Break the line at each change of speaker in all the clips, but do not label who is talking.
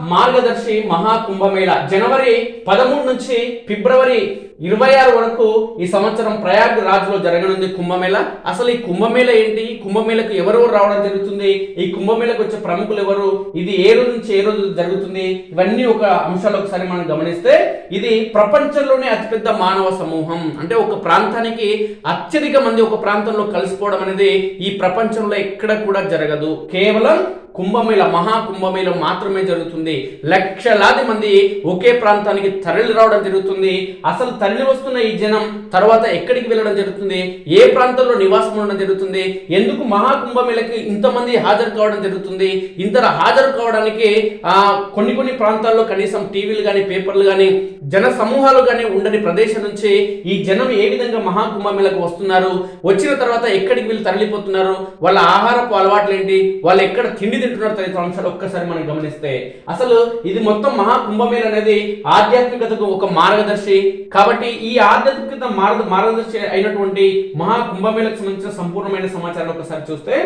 మార్గదర్శి మహాకుంభమేళ. జనవరి పదమూడు నుంచి ఫిబ్రవరి ఇరవై ఆరు వరకు ఈ సంవత్సరం ప్రయాగ్ రాజ్లో జరగనుంది కుంభమేళ. అసలు ఈ కుంభమేళ ఏంటి? ఈ కుంభమేళకు ఎవరెవరు రావడం జరుగుతుంది? ఈ కుంభమేళకు వచ్చే ప్రముఖులు ఎవరు? ఇది ఏ రోజు నుంచి ఏ రోజు జరుగుతుంది? ఇవన్నీ ఒక అంశాలు ఒకసారి మనం గమనిస్తే ఇది ప్రపంచంలోనే అతిపెద్ద మానవ సమూహం. అంటే ఒక ప్రాంతానికి అత్యధిక మంది ఒక ప్రాంతంలో కలిసిపోవడం అనేది ఈ ప్రపంచంలో ఎక్కడ కూడా జరగదు. కేవలం కుంభమేళ మహాకుంభమేళ మాత్రమే జరుగుతుంది. లక్షలాది మంది ఒకే ప్రాంతానికి తరలి రావడం జరుగుతుంది. అసలు తరలి వస్తున్న ఈ జనం తర్వాత ఎక్కడికి వెళ్ళడం జరుగుతుంది? ఏ ప్రాంతంలో నివాసం ఉండడం జరుగుతుంది? ఎందుకు మహా కుంభమేళకి ఇంతమంది హాజరు కావడం జరుగుతుంది? ఇంత హాజరు కావడానికి ఆ కొన్ని కొన్ని ప్రాంతాల్లో కనీసం టీవీలు కానీ పేపర్లు కానీ జన సమూహాలు కానీ ఉండని ప్రదేశం నుంచి ఈ జనం ఏ విధంగా మహాకుంభమేళకు వస్తున్నారు? వచ్చిన తర్వాత ఎక్కడికి వీళ్ళు తరలిపోతున్నారు? వాళ్ళ ఆహారపు అలవాట్లు ఏంటి వాళ్ళు ఎక్కడ తిండి తింటున్నారు తదితర అంశాలు ఒక్కసారి మనం గమనిస్తే అసలు ఇది మొత్తం మహా కుంభమేళ అనేది ఆధ్యాత్మికతకు ఒక మార్గదర్శి. కాబట్టి ఈ ఆధ్యాత్మికత మార్గ మార్గదర్శి అయినటువంటి మహాకుంభమేళకు సంబంధించిన సంపూర్ణమైన సమాచారాన్ని ఒకసారి చూస్తే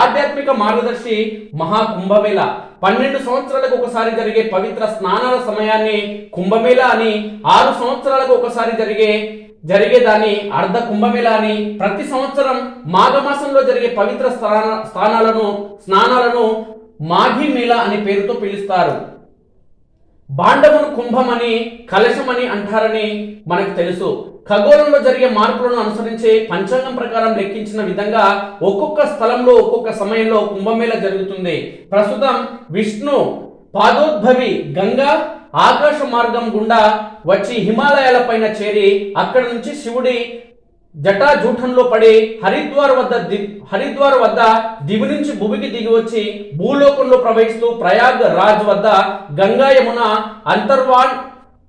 ఆధ్యాత్మిక మార్గదర్శి మహా కుంభమేళ పన్నెండు సంవత్సరాలకు ఒకసారి జరిగే పవిత్ర స్నానాల సమయాన్ని కుంభమేళ అని ఆరు సంవత్సరాలకు ఒకసారి జరిగే జరిగేదాన్ని అర్ధ కుంభమేళ అని ప్రతి సంవత్సరం మాఘమాసంలో జరిగే పవిత్ర స్థాన స్థానాలను స్నానాలను మాఘి మేళ అనే పేరుతో పిలుస్తారు. బాండవును కుంభమని కలశమని అంటారని మనకు తెలుసు. ఖగోళంలో జరిగే మార్పులను అనుసరించే పంచాంగం ప్రకారం లెక్కించిన విధంగా ఒక్కొక్క స్థలంలో ఒక్కొక్క సమయంలో కుంభమేళ జరుగుతుంది. ప్రస్తుతం విష్ణు పాదోద్భవి గంగా ఆకాశ మార్గం గుండా వచ్చి హిమాలయాల పైన చేరి అక్కడి నుంచి శివుడి జటాజూఠంలో పడి హరిద్వార్ వద్ద ది హరిద్వార్ వద్ద దివి నుంచి భూమికి దిగి వచ్చి భూలోకంలో ప్రవహిస్తూ ప్రయాగ్ రాజ్ వద్ద గంగా యమున అంతర్వాన్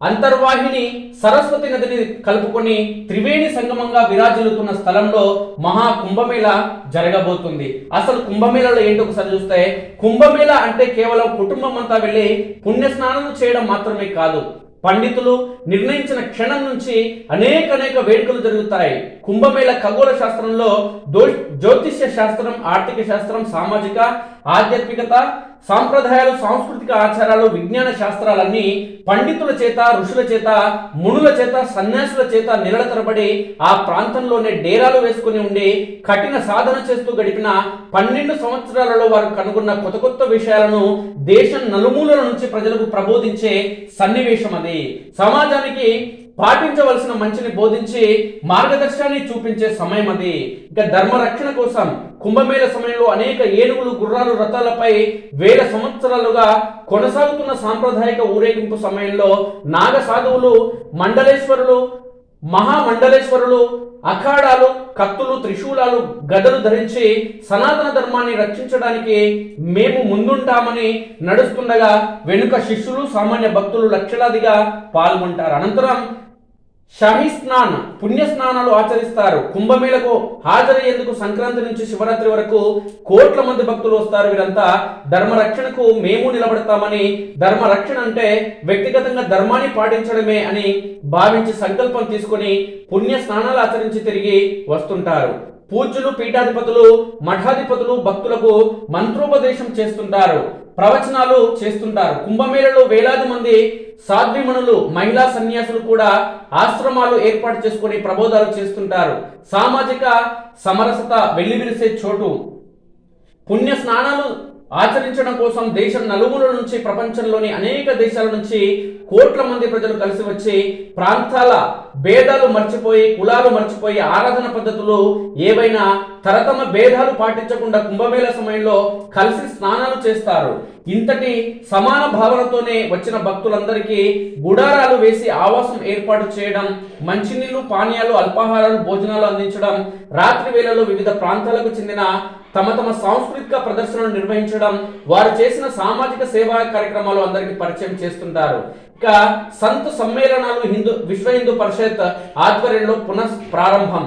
అంతర్వాహిని సరస్వతి నదిని కలుపుకొని త్రివేణి సంగమంగా విరాజిల్లుతున్న స్థలంలో మహా కుంభమేళ జరగబోతుంది. అసలు కుంభమేళలో ఏంటో ఒకసారి చూస్తే కుంభమేళ అంటే కేవలం కుటుంబం అంతా వెళ్ళి పుణ్య స్నానం చేయడం మాత్రమే కాదు. పండితులు నిర్ణయించిన క్షణం నుంచి అనేక అనేక వేడుకలు జరుగుతాయి. కుంభమేళ ఖగోళ శాస్త్రంలో జ్యోతిష్య శాస్త్రం ఆర్థిక శాస్త్రం సామాజిక ఆధ్యాత్మికత సాంప్రదాయాలు సాంస్కృతిక ఆచారాలు విజ్ఞాన శాస్త్రాలన్నీ పండితుల చేత ఋషుల చేత మునుల చేత సన్యాసుల చేత నెలల తరబడి ఆ ప్రాంతంలోనే డేరాలు వేసుకుని ఉండి కఠిన సాధన చేస్తూ గడిపిన పన్నెండు సంవత్సరాలలో వారు కనుగొన్న కొత్త కొత్త విషయాలను దేశం నలుమూలల నుంచి ప్రజలకు ప్రబోధించే సన్నివేశం అది. సమాజానికి పాటించవలసిన మంచిని బోధించి మార్గదర్శనాన్ని చూపించే సమయం అది. ఇక ధర్మ రక్షణ కోసం కుంభమేళ సమయంలో అనేక ఏనుగులు గుర్రాలు రథాలపై వేల సంవత్సరాలుగా కొనసాగుతున్న సాంప్రదాయక ఊరేగింపు సమయంలో నాగ సాధువులు మండలేశ్వరులు మహామండలేశ్వరులు అఖాడాలు కత్తులు త్రిశూలాలు గదలు ధరించి సనాతన ధర్మాన్ని రక్షించడానికి మేము ముందుంటామని నడుస్తుండగా వెనుక శిష్యులు సామాన్య భక్తులు లక్షలాదిగా పాల్గొంటారు. అనంతరం షాహీ స్నాన్ పుణ్య స్నానాలు ఆచరిస్తారు. కుంభమేళకు హాజరయ్యేందుకు సంక్రాంతి నుంచి శివరాత్రి వరకు కోట్ల మంది భక్తులు వస్తారు వీరంతా. ధర్మ రక్షణకు మేము నిలబడతామని ధర్మ రక్షణ అంటే వ్యక్తిగతంగా ధర్మాన్ని పాటించడమే అని భావించి సంకల్పం తీసుకొని పుణ్య స్నానాలు ఆచరించి తిరిగి వస్తుంటారు. పూజ్యులు పీఠాధిపతులు మఠాధిపతులు భక్తులకు మంత్రోపదేశం చేస్తుంటారు ప్రవచనాలు చేస్తుంటారు. కుంభమేళలో వేలాది మంది సాధ్విమణులు మహిళా సన్యాసులు కూడా ఆశ్రమాలు ఏర్పాటు చేసుకుని ప్రబోధాలు చేస్తుంటారు. సామాజిక సమరసత వెల్లివిరిసే చోటు. పుణ్య స్నానాలు ఆచరించడం కోసం దేశం నలుమూల నుంచి ప్రపంచంలోని అనేక దేశాల నుంచి కోట్ల మంది ప్రజలు కలిసి వచ్చి ప్రాంతాల భేదాలు మర్చిపోయి కులాలు మర్చిపోయి ఆరాధన పద్ధతులు ఏవైనా తరతమ భేదాలు పాటించకుండా కుంభమేళ సమయంలో కలిసి స్నానాలు చేస్తారు. ఇంతటి సమాన భావనతోనే వచ్చిన భక్తులందరికీ గుడారాలు వేసి ఆవాసం ఏర్పాటు చేయడం మంచినీళ్ళు పానీయాలు అల్పాహారాలు భోజనాలు అందించడం రాత్రి వేళలో వివిధ ప్రాంతాలకు చెందిన తమ తమ సాంస్కృతిక ప్రదర్శనలు నిర్వహించడం వారు చేసిన సామాజిక సేవా కార్యక్రమాలు అందరికీ పరిచయం చేస్తుంటారు. ఇక సంత్ సమ్మేళనాలు హిందూ విశ్వ హిందూ పరిషత్ ఆధ్వర్యంలో పునః ప్రారంభం.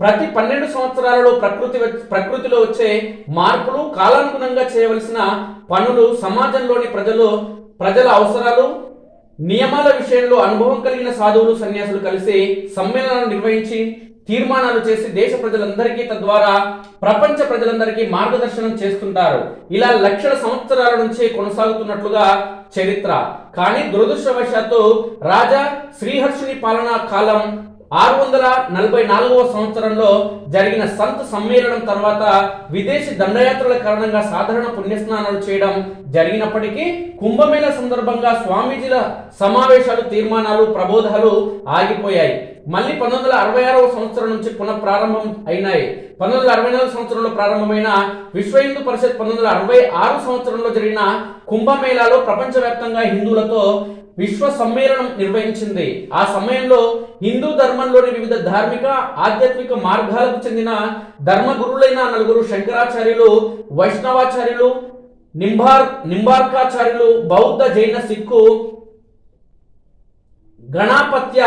ప్రతి పన్నెండు సంవత్సరాలలో ప్రకృతి ప్రకృతిలో వచ్చే మార్పులు కాలానుగుణంగా చేయవలసిన పనులు సమాజంలోని ప్రజలు ప్రజల అవసరాలు నియమాల విషయంలో అనుభవం కలిగిన సాధువులు సన్యాసులు కలిసి సమ్మేళనాలు నిర్వహించి తీర్మానాలు చేసి దేశ ప్రజలందరికీ తద్వారా ప్రపంచ ప్రజలందరికీ మార్గదర్శనం చేస్తుంటారు. ఇలా లక్షల సంవత్సరాల నుంచి కొనసాగుతున్నట్లుగా చరిత్ర. కానీ దురదృష్టవశాత్తు రాజా శ్రీహర్షుని పాలనా కాలం ఆరు వందల నలభై నాలుగవ సంవత్సరంలో జరిగిన సంత సమ్మేళనం తర్వాత విదేశీ దండయాత్రల కారణంగా సాధారణ పుణ్యస్నానాలు చేయడం జరిగినప్పటికీ కుంభమేళ సందర్భంగా స్వామీజీల సమావేశాలు తీర్మానాలు ప్రబోధాలు ఆగిపోయాయి. మళ్ళీ పంతొమ్మిది వందల అరవై ఆరవ సంవత్సరం నుంచి పునః ప్రారంభం అయినాయి. పంతొమ్మిది వందల అరవై నాలుగు సంవత్సరంలో ప్రారంభమైన విశ్వ హిందూ పరిషత్ పంతొమ్మిది వందల అరవై ఆరు సంవత్సరంలో జరిగిన కుంభమేళాలో ప్రపంచవ్యాప్తంగా హిందువులతో విశ్వ సమ్మేళనం నిర్వహించింది. ఆ సమయంలో హిందూ ధర్మంలోని వివిధ ధార్మిక ఆధ్యాత్మిక మార్గాలకు చెందిన ధర్మగురులైన నలుగురు శంకరాచార్యులు వైష్ణవాచార్యులు నింబార్ నింబార్కాచార్యులు బౌద్ధ జైన సిక్కు గణాపత్య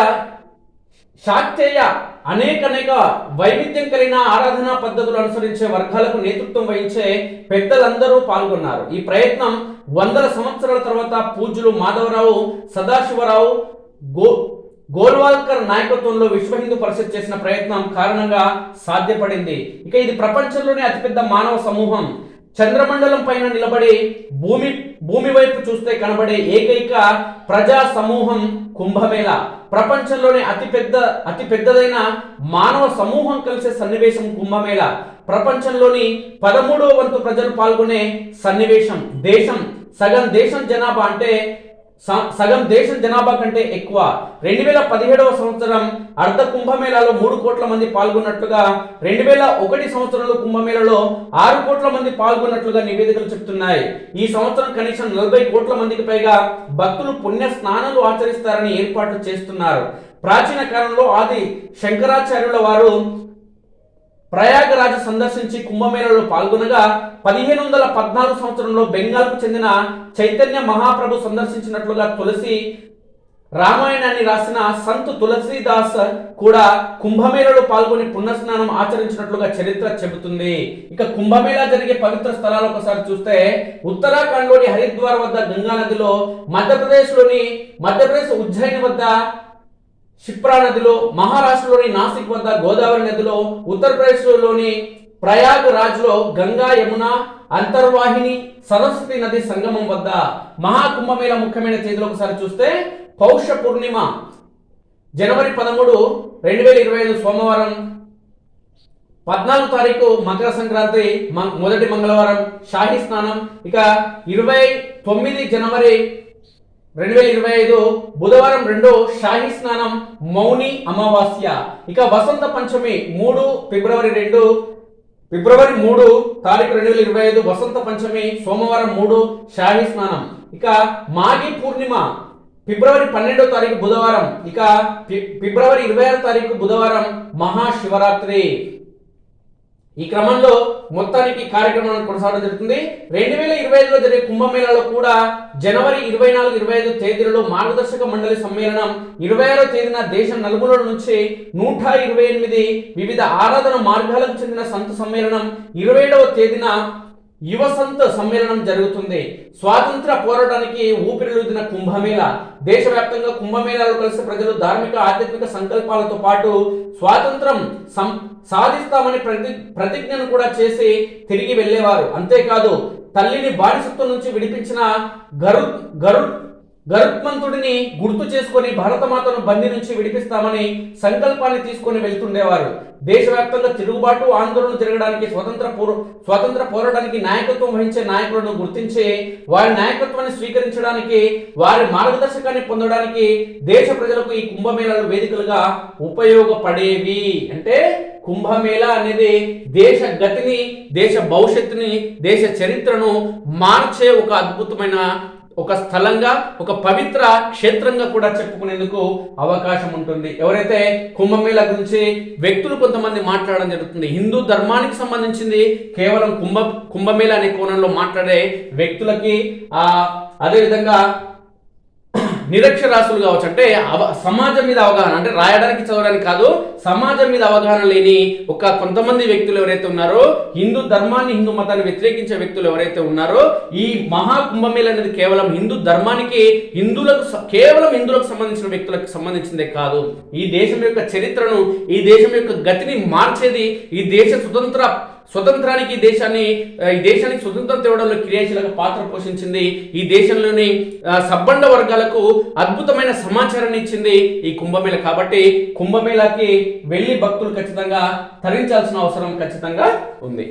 శాక్తేయ అనేక అనేక వైవిధ్యం కలిగిన ఆరాధనా పద్ధతులు అనుసరించే వర్గాలకు నేతృత్వం వహించే పెద్దలందరూ పాల్గొన్నారు. ఈ ప్రయత్నం వందల సంవత్సరాల తర్వాత పూజ్యులు మాధవరావు సదాశివరావు గో గోల్వాల్కర్ నాయకత్వంలో విశ్వ హిందూ పరిషత్ చేసిన ప్రయత్నం కారణంగా సాధ్యపడింది. ఇక ఇది ప్రపంచంలోనే అతిపెద్ద మానవ సమూహం. చంద్రమండలం పైన నిలబడి భూమి భూమి వైపు చూస్తే కనబడే ఏకైక ప్రజా సమూహం కుంభమేళ. ప్రపంచంలోనే అతి పెద్ద అతి పెద్దదైన మానవ సమూహం కలిసే సన్నివేశం కుంభమేళ. ప్రపంచంలోని పదమూడవ వంతు ప్రజలు పాల్గొనే సన్నివేశం దేశం. సగం దేశం జనాభా అంటే సగం దేశం జనాభా కంటే ఎక్కువ. రెండు వేల పదిహేడవ సంవత్సరం అర్ధ కుంభమేళాలో మూడు కోట్ల మంది పాల్గొన్నట్లుగా రెండు వేల ఒకటి సంవత్సరంలో కుంభమేళలో ఆరు కోట్ల మంది పాల్గొన్నట్లుగా నివేదికలు చెప్తున్నాయి. ఈ సంవత్సరం కనీసం నలభై కోట్ల మందికి పైగా భక్తులు పుణ్య స్నానాలు ఆచరిస్తారని ఏర్పాట్లు చేస్తున్నారు. ప్రాచీన కాలంలో ఆది శంకరాచార్యుల వారు ప్రయాగరాజు సందర్శించి కుంభమేళలో పాల్గొనగా పదిహేను వందల పద్నాలుగు సంవత్సరంలో బెంగాల్కు చెందిన చైతన్య మహాప్రభు సందర్శించినట్లుగా తులసి రామాయణాన్ని రాసిన సంత్ తులసీదాస్ కూడా కుంభమేళలో పాల్గొని పుణ్యస్నానం ఆచరించినట్లుగా చరిత్ర చెబుతుంది. ఇక కుంభమేళా జరిగే పవిత్ర స్థలాలు ఒకసారి చూస్తే ఉత్తరాఖండ్లోని హరిద్వార్ వద్ద గంగా నదిలో మధ్యప్రదేశ్లోని మధ్యప్రదేశ్ ఉజ్జయిని వద్ద క్షిప్రా నదిలో మహారాష్ట్రలోని నాసిక్ వద్ద గోదావరి నదిలో ఉత్తరప్రదేశ్లోని ప్రయాగ్ రాజ్లో గంగా యమున అంతర్వాహిని సరస్వతి నది సంగమం వద్ద మహాకుంభమేళ ముఖ్యమైన తేదీలు ఒకసారి చూస్తే పౌష పూర్ణిమ జనవరి పదమూడు రెండు వేల ఇరవై ఐదు సోమవారం. పద్నాలుగు తారీఖు మకర సంక్రాంతి మొదటి మంగళవారం షాహీ స్నానం. ఇక ఇరవై తొమ్మిది జనవరి రెండు వేల ఇరవై ఐదు బుధవారం రెండు షాహి స్నానం మౌని అమావాస్య. ఇక వసంత పంచమి మూడు ఫిబ్రవరి రెండు ఫిబ్రవరి మూడు తారీఖు రెండు వేల ఇరవై ఐదు వసంత పంచమి సోమవారం మూడు షాహి స్నానం. ఇక మాఘి పూర్ణిమ ఫిబ్రవరి పన్నెండో తారీఖు బుధవారం. ఇక ఫి- ఫిబ్రవరి ఇరవై ఆరు తారీఖు బుధవారం మహాశివరాత్రి. ఈ క్రమంలో మొత్తానికి కార్యక్రమాలను కొనసాగడం జరుగుతుంది. రెండు వేల ఇరవై ఐదులో జరిగే కుంభమేళాలో కూడా జనవరి ఇరవై నాలుగు ఇరవై ఐదు తేదీలలో మార్గదర్శక మండలి సమ్మేళనం. ఇరవై ఆరో తేదీన దేశం నలుమూలల నుంచి నూట ఇరవై ఎనిమిది వివిధ ఆరాధన మార్గాలకు చెందిన సంత సమ్మేళనం. ఇరవై ఏడవ తేదీన యువ సంత సమ్మేళనం జరుగుతుంది. స్వాతంత్ర పోరాటానికి ఊపిరిలుదిన కుంభమేళ దేశవ్యాప్తంగా కుంభమేళాలో కలిసి ప్రజలు ధార్మిక ఆధ్యాత్మిక సంకల్పాలతో పాటు స్వాతంత్రం సం సాధిస్తామని ప్రతి ప్రతిజ్ఞను కూడా చేసి తిరిగి వెళ్ళేవారు. అంతేకాదు తల్లిని బానిసత్వం నుంచి విడిపించిన గరు గరు గరుత్మంతుడిని గుర్తు చేసుకొని భారతమాతను బందీ నుంచి విడిపిస్తామని సంకల్పాన్ని తీసుకొని వెళ్తుండేవారు. దేశవ్యాప్తంగా తిరుగుబాటు ఆందోళన జరగడానికి స్వతంత్ర పూర్వ స్వతంత్ర పోరాటానికి నాయకత్వం వహించే నాయకులను గుర్తించి వారి నాయకత్వాన్ని స్వీకరించడానికి వారి మార్గదర్శకాన్ని పొందడానికి దేశ ప్రజలకు ఈ కుంభమేళాలు వేదికలుగా ఉపయోగపడేవి. అంటే కుంభమేళ అనేది దేశ గతిని దేశ భవిష్యత్తుని దేశ చరిత్రను మార్చే ఒక అద్భుతమైన ఒక స్థలంగా ఒక పవిత్ర క్షేత్రంగా కూడా చెప్పుకునేందుకు అవకాశం ఉంటుంది. ఎవరైతే కుంభమేళ గురించి వ్యక్తులు కొంతమంది మాట్లాడడం జరుగుతుంది. హిందూ ధర్మానికి సంబంధించింది కేవలం కుంభ కుంభమేళ అనే కోణంలో మాట్లాడే వ్యక్తులకి ఆ అదేవిధంగా నిరక్షరాస్యులు కావచ్చు. అంటే అవ సమాజం మీద అవగాహన అంటే రాయడానికి చదవడానికి కాదు సమాజం మీద అవగాహన లేని ఒక కొంతమంది వ్యక్తులు ఎవరైతే ఉన్నారో హిందూ ధర్మాన్ని హిందూ మతాన్ని వ్యతిరేకించే వ్యక్తులు ఎవరైతే ఉన్నారో ఈ మహా కుంభమేళ అనేది కేవలం హిందూ ధర్మానికి హిందువులకు కేవలం హిందువులకు సంబంధించిన వ్యక్తులకు సంబంధించిందే కాదు. ఈ దేశం యొక్క చరిత్రను ఈ దేశం యొక్క గతిని మార్చేది ఈ దేశ స్వతంత్ర స్వతంత్రానికి ఈ దేశాన్ని ఈ దేశానికి స్వతంత్రం తేవడంలో క్రియాశీలక పాత్ర పోషించింది. ఈ దేశంలోని సబ్బండ వర్గాలకు అద్భుతమైన సమాచారాన్ని ఇచ్చింది ఈ కుంభమేళ. కాబట్టి కుంభమేళాకి వెళ్ళి భక్తులు ఖచ్చితంగా తరించాల్సిన అవసరం ఖచ్చితంగా ఉంది.